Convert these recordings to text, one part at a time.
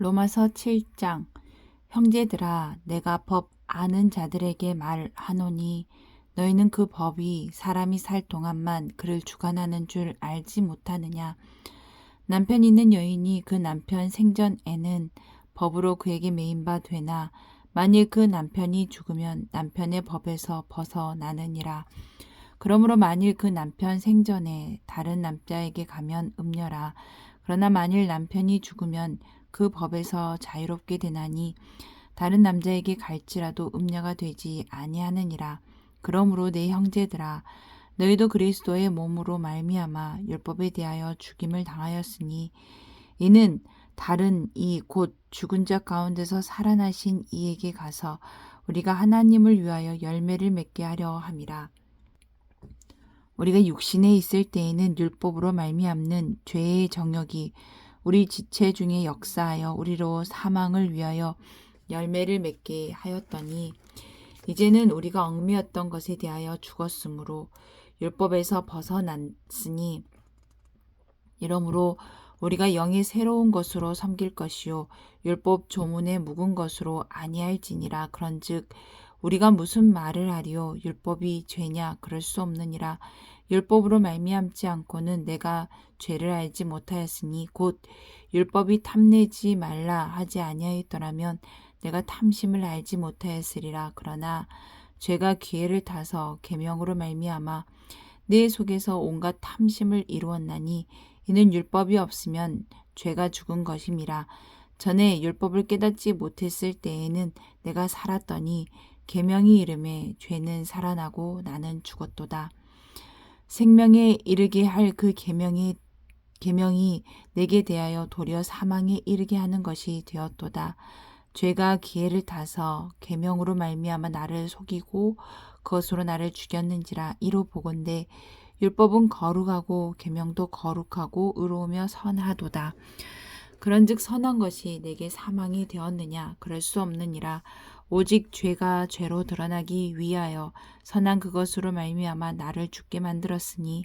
로마서 7장. 형제들아 내가 법 아는 자들에게 말하노니 너희는 그 법이 사람이 살 동안만 그를 주관하는 줄 알지 못하느냐? 남편 있는 여인이 그 남편 생전에는 법으로 그에게 매인 바 되나? 만일 그 남편이 죽으면 남편의 법에서 벗어나느니라. 그러므로 만일 그 남편 생전에 다른 남자에게 가면 음녀라. 그러나 만일 남편이 죽으면 그 법에서 자유롭게 되나니 다른 남자에게 갈지라도 음녀가 되지 아니하느니라. 그러므로 내 형제들아 너희도 그리스도의 몸으로 말미암아 율법에 대하여 죽임을 당하였으니 이는 다른 이 곧 죽은 자 가운데서 살아나신 이에게 가서 우리가 하나님을 위하여 열매를 맺게 하려 함이라. 우리가 육신에 있을 때에는 율법으로 말미암는 죄의 정욕이 우리 지체 중에 역사하여 우리로 사망을 위하여 열매를 맺게 하였더니 이제는 우리가 얽매였던 것에 대하여 죽었으므로 율법에서 벗어났으니 이러므로 우리가 영의 새로운 것으로 섬길 것이요 율법 조문의 묵은 것으로 아니할지니라. 그런즉 우리가 무슨 말을 하리요? 율법이 죄냐? 그럴 수 없느니라. 율법으로 말미암지 않고는 내가 죄를 알지 못하였으니 곧 율법이 탐내지 말라 하지 아니하였더라면 내가 탐심을 알지 못하였으리라 그러나 죄가 기회를 타서 계명으로 말미암아 내 속에서 온갖 탐심을 이루었나니 이는 율법이 없으면 죄가 죽은 것임이라 전에 율법을 깨닫지 못했을 때에는 내가 살았더니 계명이 이름에 죄는 살아나고 나는 죽었도다. 생명에 이르게 할 그 계명이 계명이 내게 대하여 도리어 사망에 이르게 하는 것이 되었도다. 죄가 기회를 타서 계명으로 말미암아 나를 속이고 그것으로 나를 죽였는지라 이로 보건대 율법은 거룩하고 계명도 거룩하고 의로우며 선하도다. 그런즉 선한 것이 내게 사망이 되었느냐 그럴 수 없느니라 오직 죄가 죄로 드러나기 위하여 선한 그것으로 말미암아 나를 죽게 만들었으니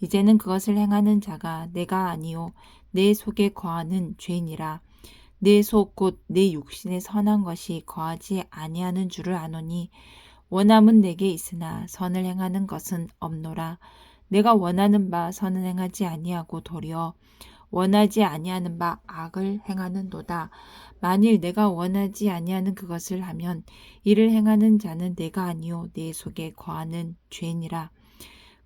이제는 그것을 행하는 자가 내가 아니요 내 속에 거하는 죄니라 내 속 곧 내 육신에 선한 것이 거하지 아니하는 줄을 아노니 원함은 내게 있으나 선을 행하는 것은 없노라 내가 원하는 바 선은 행하지 아니하고 도리어 원하지 아니하는 바 악을 행하는도다. 만일 내가 원하지 아니하는 그것을 하면 이를 행하는 자는 내가 아니요 내 속에 거하는 죄니라.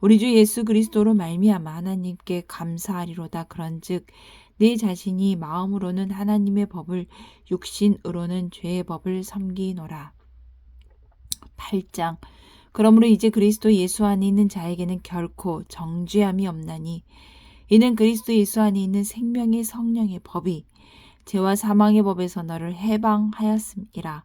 우리 주 예수 그리스도로 말미암아 하나님께 감사하리로다. 그런즉 내 자신이 마음으로는 하나님의 법을 육신으로는 죄의 법을 섬기노라. 8장 그러므로 이제 그리스도 예수 안에 있는 자에게는 결코 정죄함이 없나니 이는 그리스도 예수 안에 있는 생명의 성령의 법이 죄와 사망의 법에서 너를 해방하였음이라.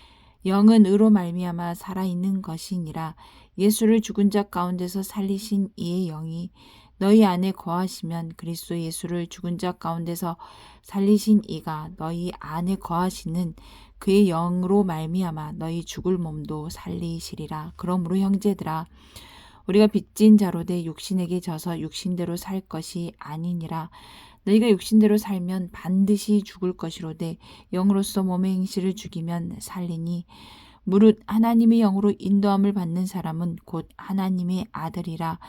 영은 의로 말미암아 살아 있는 것이니라. 예수를 죽은 자 가운데서 살리신 이의 영이 너희 안에 거하시면 그리스도 예수를 죽은 자 가운데서 살리신 이가 너희 안에 거하시는 그의 영으로 말미암아 너희 죽을 몸도 살리시리라. 그러므로 형제들아 우리가 빚진 자로 돼 육신에게 져서 육신대로 살 것이 아니니라 너희가 육신대로 살면 반드시 죽을 것이로되 영으로서 몸의 행실을 죽이면 살리니 무릇 하나님의 영으로 인도함을 받는 사람은 곧 하나님의 아들이라.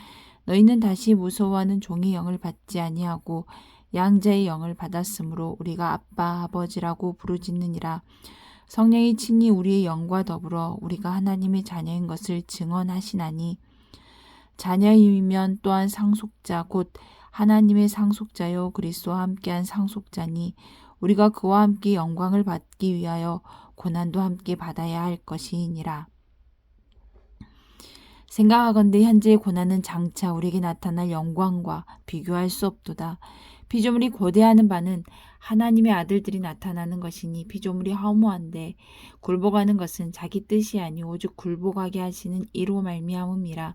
너희는 다시 무서워하는 종의 영을 받지 아니하고 양자의 영을 받았으므로 우리가 아빠 아버지라고 부르짖느니라. 성령이 친히 우리의 영과 더불어 우리가 하나님의 자녀인 것을 증언하시나니 자녀이면 또한 상속자 곧 하나님의 상속자요 그리스도와 함께한 상속자니 우리가 그와 함께 영광을 받기 위하여 고난도 함께 받아야 할 것이니라. 생각하건대 현재의 고난은 장차 우리에게 나타날 영광과 비교할 수 없도다. 피조물이 고대하는 바는 하나님의 아들들이 나타나는 것이니 피조물이 허무한데 굴복하는 것은 자기 뜻이 아니 오직 굴복하게 하시는 이로 말미암음이라.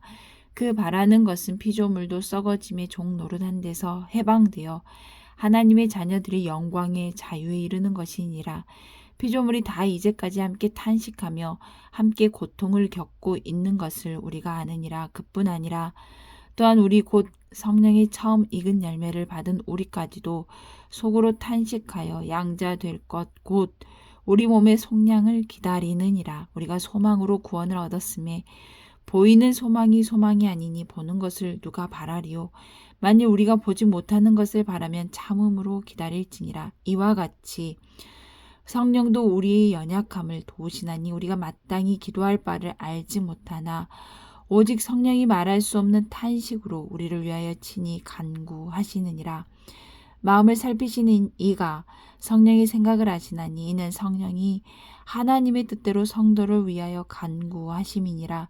그 바라는 것은 피조물도 썩어짐의 종 노릇한 데서 해방되어 하나님의 자녀들이 영광의 자유에 이르는 것이니라. 피조물이 다 이제까지 함께 탄식하며 함께 고통을 겪고 있는 것을 우리가 아느니라. 그뿐 아니라 또한 우리 곧 성령이 처음 익은 열매를 받은 우리까지도 속으로 탄식하여 양자 될 것 곧 우리 몸의 속량을 기다리느니라. 우리가 소망으로 구원을 얻었음에 보이는 소망이 소망이 아니니 보는 것을 누가 바라리요. 만일 우리가 보지 못하는 것을 바라면 참음으로 기다릴지니라. 이와 같이 성령도 우리의 연약함을 도우시나니 우리가 마땅히 기도할 바를 알지 못하나 오직 성령이 말할 수 없는 탄식으로 우리를 위하여 친히 간구하시느니라. 마음을 살피시는 이가 성령의 생각을 하시나니 이는 성령이 하나님의 뜻대로 성도를 위하여 간구하심이니라.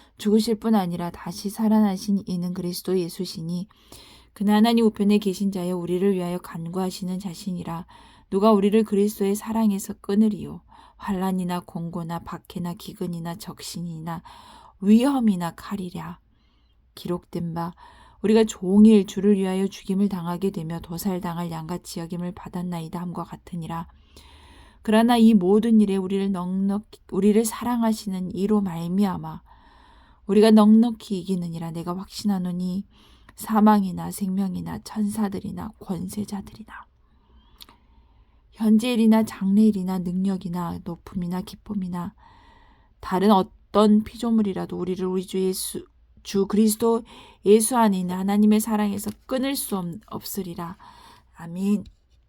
죽으실 뿐 아니라 다시 살아나신 이는 그리스도 예수시니 그는 하나님 우편에 계신 자여 우리를 위하여 간구하시는 자신이라 누가 우리를 그리스도의 사랑에서 끊으리요? 환란이나 공고나 박해나 기근이나 적신이나 위험이나 칼이랴. 기록된 바 우리가 종일 주를 위하여 죽임을 당하게 되며 도살당할 양같이 여김을 받았나이다 함과 같으니라. 그러나 이 모든 일에 우리를 넉넉 우리를 사랑하시는 이로 말미암아 우리가 넉넉히 이기느니라 내가 확신하노니 사망이나 생명이나 천사들이나 권세자들이나 현재일이나 장래일이나 능력이나 높음이나 기쁨이나 다른 어떤 피조물이라도 우리를 우리 주 예수 주 그리스도 예수 안에 있는 하나님의 사랑에서 끊을 수 없, 없으리라. 아멘.